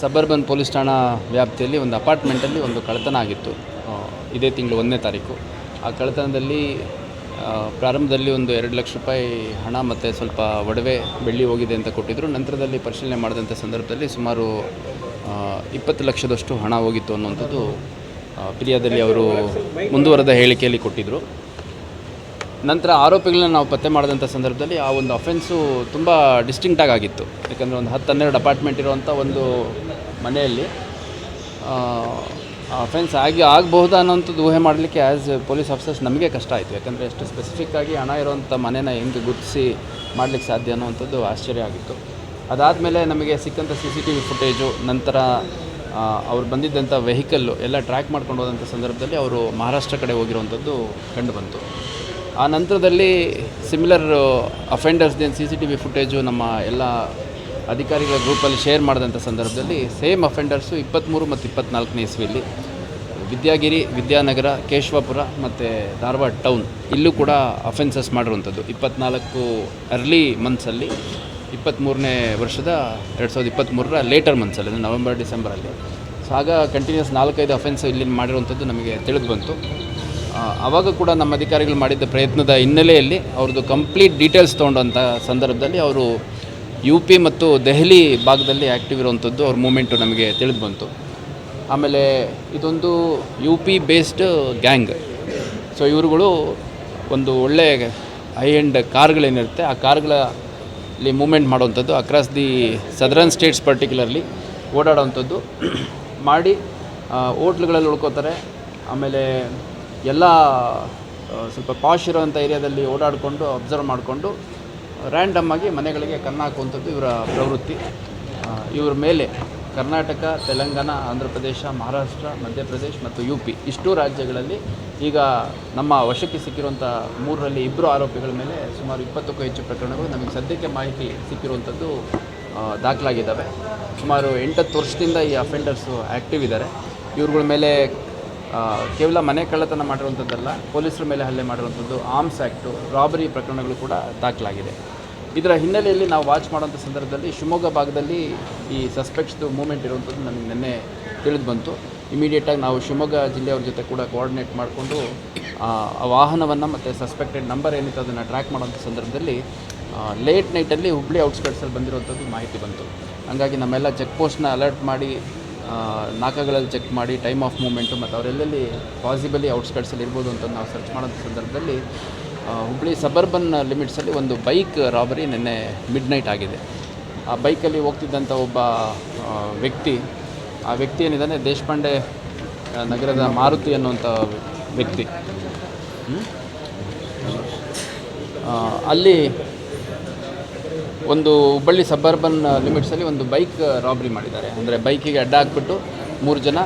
Suburban police ಠಾಣಾ ವ್ಯಾಪ್ತಿಯಲ್ಲಿ ಒಂದು ಅಪಾರ್ಟ್ಮೆಂಟಲ್ಲಿ ಒಂದು ಕಳ್ಳತನ ಆಗಿತ್ತು ಇದೇ ತಿಂಗಳು ಒಂದನೇ ತಾರೀಕು. ಆ ಕಳ್ಳತನದಲ್ಲಿ ಪ್ರಾರಂಭದಲ್ಲಿ ಒಂದು ಎರಡು ಲಕ್ಷ ರೂಪಾಯಿ ಹಣ ಮತ್ತು ಸ್ವಲ್ಪ ಒಡವೆ ಬೆಳ್ಳಿ ಹೋಗಿದೆ ಅಂತ ಕೊಟ್ಟಿದ್ದರು ನಂತರದಲ್ಲಿ ಪರಿಶೀಲನೆ ಮಾಡಿದಂಥ ಸಂದರ್ಭದಲ್ಲಿ ಸುಮಾರು ಇಪ್ಪತ್ತು ಲಕ್ಷದಷ್ಟು ಹಣ ಹೋಗಿತ್ತು ಅನ್ನುವಂಥದ್ದು ಪಿರಿಯಾದಲ್ಲಿ ಅವರು ಮುಂದುವರೆದ ಹೇಳಿಕೆಯಲ್ಲಿ ಕೊಟ್ಟಿದ್ದರು ನಂತರ ಆರೋಪಿಗಳನ್ನ ನಾವು ಪತ್ತೆ ಮಾಡಿದಂಥ ಸಂದರ್ಭದಲ್ಲಿ ಆ ಒಂದು ಅಫೆನ್ಸು ತುಂಬ ಡಿಸ್ಟಿಂಕ್ಟಾಗಿ ಆಗಿತ್ತು. ಯಾಕಂದರೆ ಒಂದು ಹತ್ತು ಹನ್ನೆರಡು ಅಪಾರ್ಟ್ಮೆಂಟ್ ಇರುವಂಥ ಒಂದು ಮನೆಯಲ್ಲಿ ಅಫೆನ್ಸ್ ಆಗಿ ಆಗಬಹುದಾ ಅನ್ನೋಂಥದ್ದು ಊಹೆ ಮಾಡಲಿಕ್ಕೆ ಆ್ಯಸ್ ಪೊಲೀಸ್ ಆಫೀಸರ್ಸ್ ನಮಗೆ ಕಷ್ಟ ಆಯಿತು. ಯಾಕಂದರೆ ಸ್ಪೆಸಿಫಿಕ್ ಸ್ಪೆಸಿಫಿಕ್ಕಾಗಿ ಹಣ ಇರೋವಂಥ ಮನೆನ ಹೆಂಗೆ ಗುರುತಿಸಿ ಮಾಡಲಿಕ್ಕೆ ಸಾಧ್ಯ ಅನ್ನೋವಂಥದ್ದು ಆಶ್ಚರ್ಯ ಆಗಿತ್ತು. ಅದಾದಮೇಲೆ ನಮಗೆ ಸಿಕ್ಕಂಥ C C T V footage ನಂತರ ಅವ್ರು ಬಂದಿದ್ದಂಥ ವೆಹಿಕಲ್ಲು ಎಲ್ಲ ಟ್ರ್ಯಾಕ್ ಮಾಡ್ಕೊಂಡು ಹೋದಂಥ ಸಂದರ್ಭದಲ್ಲಿ ಅವರು ಮಹಾರಾಷ್ಟ್ರ ಕಡೆ ಹೋಗಿರುವಂಥದ್ದು ಕಂಡು ಬಂತು. ಆ ನಂತರದಲ್ಲಿ similar ಅಫೆಂಡರ್ಸ್ದೇನು C C T V footage ನಮ್ಮ ಎಲ್ಲ ಅಧಿಕಾರಿಗಳ ಗ್ರೂಪಲ್ಲಿ ಶೇರ್ ಮಾಡಿದಂಥ ಸಂದರ್ಭದಲ್ಲಿ ಸೇಮ್ ಅಫೆಂಡರ್ಸು ಇಪ್ಪತ್ತ್ಮೂರು ಮತ್ತು ಇಪ್ಪತ್ತ್ನಾಲ್ಕನೇ ಇಸ್ವಿಯಲ್ಲಿ ವಿದ್ಯಾಗಿರಿ, ವಿದ್ಯಾನಗರ, ಕೇಶವಪುರ ಮತ್ತು ಧಾರವಾಡ ಟೌನ್ ಇಲ್ಲೂ ಕೂಡ ಅಫೆನ್ಸಸ್ ಮಾಡಿರುವಂಥದ್ದು. ಇಪ್ಪತ್ತ್ನಾಲ್ಕು ಅರ್ಲಿ ಮಂತ್ಸಲ್ಲಿ ಇಪ್ಪತ್ತ್ಮೂರನೇ ವರ್ಷದ ಎರಡು ಸಾವಿರದ ಇಪ್ಪತ್ತ್ಮೂರರ ಲೇಟರ್ ಮಂತ್ಸಲ್ಲಿ ಅಂದರೆ ನವೆಂಬರ್ ಡಿಸೆಂಬರಲ್ಲಿ ಸೊ ಆಗ ಕಂಟಿನ್ಯೂಸ್ ನಾಲ್ಕೈದು ಅಫೆನ್ಸ್ ಇಲ್ಲಿ ಮಾಡಿರುವಂಥದ್ದು ನಮಗೆ ತಿಳಿದು ಬಂತು. ಆವಾಗ ಕೂಡ ನಮ್ಮ ಅಧಿಕಾರಿಗಳು ಮಾಡಿದ್ದ ಪ್ರಯತ್ನದ ಹಿನ್ನೆಲೆಯಲ್ಲಿ ಅವ್ರದ್ದು ಕಂಪ್ಲೀಟ್ ಡೀಟೇಲ್ಸ್ ತೊಗೊಂಡಂಥ ಸಂದರ್ಭದಲ್ಲಿ ಅವರು ಯು ಪಿ ಮತ್ತು ದೆಹಲಿ ಭಾಗದಲ್ಲಿ ಆ್ಯಕ್ಟಿವ್ ಇರುವಂಥದ್ದು ಅವ್ರ ಮೂಮೆಂಟು ನಮಗೆ ತಿಳಿದು ಬಂತು. ಆಮೇಲೆ ಇದೊಂದು U P based gang. So ಇವರುಗಳು ಒಂದು ಒಳ್ಳೆ ಹೈ ಎಂಡ್ ಕಾರ್ಗಳೇನಿರುತ್ತೆ, ಆ ಕಾರ್ಗಳಲ್ಲಿ ಮೂಮೆಂಟ್ ಮಾಡುವಂಥದ್ದು across the southern states particularly ಓಡಾಡೋವಂಥದ್ದು. ಮಾಡಿ ಹೋಟ್ಲುಗಳಲ್ಲಿ ಉಳ್ಕೋತಾರೆ, ಆಮೇಲೆ ಎಲ್ಲ ಸ್ವಲ್ಪ ಪಾಶ್ ಇರೋವಂಥ ಏರಿಯಾದಲ್ಲಿ ಓಡಾಡಿಕೊಂಡು ಅಬ್ಸರ್ವ್ ಮಾಡಿಕೊಂಡು ರ್ಯಾಂಡಮ್ ಆಗಿ ಮನೆಗಳಿಗೆ ಕನ್ನ ಹಾಕುವಂಥದ್ದು ಇವರ ಪ್ರವೃತ್ತಿ. ಇವ್ರ ಮೇಲೆ ಕರ್ನಾಟಕ, ತೆಲಂಗಾಣ, ಆಂಧ್ರ ಪ್ರದೇಶ, ಮಹಾರಾಷ್ಟ್ರ ಮಧ್ಯಪ್ರದೇಶ ಮತ್ತು ಯು ಪಿ ಇಷ್ಟು ರಾಜ್ಯಗಳಲ್ಲಿ ಈಗ ನಮ್ಮ ವಶಕ್ಕೆ ಸಿಕ್ಕಿರುವಂಥ ಮೂರರಲ್ಲಿ ಇಬ್ಬರು ಆರೋಪಿಗಳ ಮೇಲೆ ಸುಮಾರು ಇಪ್ಪತ್ತಕ್ಕೂ ಹೆಚ್ಚು ಪ್ರಕರಣಗಳು ನಮಗೆ ಸದ್ಯಕ್ಕೆ ಮಾಹಿತಿ ಸಿಕ್ಕಿರುವಂಥದ್ದು ದಾಖಲಾಗಿದ್ದಾವೆ. ಸುಮಾರು ಎಂಟತ್ತು ವರ್ಷದಿಂದ ಈ ಅಫೆಂಡರ್ಸು ಆ್ಯಕ್ಟಿವ್ ಇದ್ದಾರೆ. ಇವ್ರುಗಳ ಮೇಲೆ ಕೇವಲ ಮನೆ ಕಳ್ಳತನ ಮಾಡಿರುವಂಥದ್ದಲ್ಲ, ಪೊಲೀಸರ ಮೇಲೆ ಹಲ್ಲೆ ಮಾಡಿರುವಂಥದ್ದು ಆರ್ಮ್ಸ್ ಆ್ಯಕ್ಟು ರಾಬರಿ ಪ್ರಕರಣಗಳು ಕೂಡ ದಾಖಲಾಗಿದೆ. ಇದರ ಹಿನ್ನೆಲೆಯಲ್ಲಿ ನಾವು ವಾಚ್ ಮಾಡೋಂಥ ಸಂದರ್ಭದಲ್ಲಿ ಶಿವಮೊಗ್ಗ ಭಾಗದಲ್ಲಿ ಈ ಸಸ್ಪೆಕ್ಟ್ಸ್ದು ಮೂಮೆಂಟ್ ಇರುವಂಥದ್ದು ನನಗೆ ನಿನ್ನೆ ತಿಳಿದು ಬಂತು ಇಮಿಡಿಯೇಟಾಗಿ ನಾವು ಶಿವಮೊಗ್ಗ ಜಿಲ್ಲೆಯವ್ರ ಜೊತೆ ಕೂಡ ಕೋಆರ್ಡಿನೇಟ್ ಮಾಡಿಕೊಂಡು, ಆ ವಾಹನವನ್ನು ಮತ್ತು ಸಸ್ಪೆಕ್ಟೆಡ್ ನಂಬರ್ ಏನಿತ್ತು ಅದನ್ನು ಟ್ರ್ಯಾಕ್ ಮಾಡೋಂಥ ಸಂದರ್ಭದಲ್ಲಿ ಲೇಟ್ ನೈಟಲ್ಲಿ ಹುಬ್ಳಿ ಔಟ್ಸ್ಕರ್ಟ್ಸಲ್ಲಿ ಬಂದಿರುವಂಥದ್ದು ಮಾಹಿತಿ ಬಂತು. ಹಂಗಾಗಿ ನಮ್ಮೆಲ್ಲ ಚೆಕ್ ಪೋಸ್ಟ್ನ ಅಲರ್ಟ್ ಮಾಡಿ ನಾಕಾಗಳಲ್ಲಿ ಚೆಕ್ ಮಾಡಿ ಟೈಮ್ ಆಫ್ ಮೂಮೆಂಟು ಮತ್ತು ಅವರೆಲ್ಲೆಲ್ಲಿ ಪಾಸಿಬಲಿ ಔಟ್ಸ್ಕಟ್ಸಲ್ಲಿ ಇರ್ಬೋದು ಅಂತ ನಾವು ಸರ್ಚ್ ಮಾಡೋಂಥ ಸಂದರ್ಭದಲ್ಲಿ ಹುಬ್ಬಳ್ಳಿ ಸಬರ್ಬನ್ ಲಿಮಿಟ್ಸಲ್ಲಿ ಒಂದು ಬೈಕ್ ರಾಬರಿ ನಿನ್ನೆ ಮಿಡ್ ನೈಟ್ ಆಗಿದೆ. ಆ ಬೈಕಲ್ಲಿ ಹೋಗ್ತಿದ್ದಂಥ ಒಬ್ಬ ವ್ಯಕ್ತಿ, ಆ ವ್ಯಕ್ತಿ ಏನಿದ್ದಾನೆ, ದೇಶಪಾಂಡೆ ನಗರದ ಮಾರುತಿ ಅನ್ನುವಂಥ ವ್ಯಕ್ತಿ. ಅಲ್ಲಿ ಒಂದು ಹುಬ್ಬಳ್ಳಿ ಸಬರ್ಬನ್ ಲಿಮಿಟ್ಸಲ್ಲಿ ಒಂದು ಬೈಕ್ ರಾಬ್ರಿ ಮಾಡಿದ್ದಾರೆ. ಅಂದರೆ ಬೈಕಿಗೆ ಅಡ್ಡ ಹಾಕ್ಬಿಟ್ಟು ಮೂರು ಜನ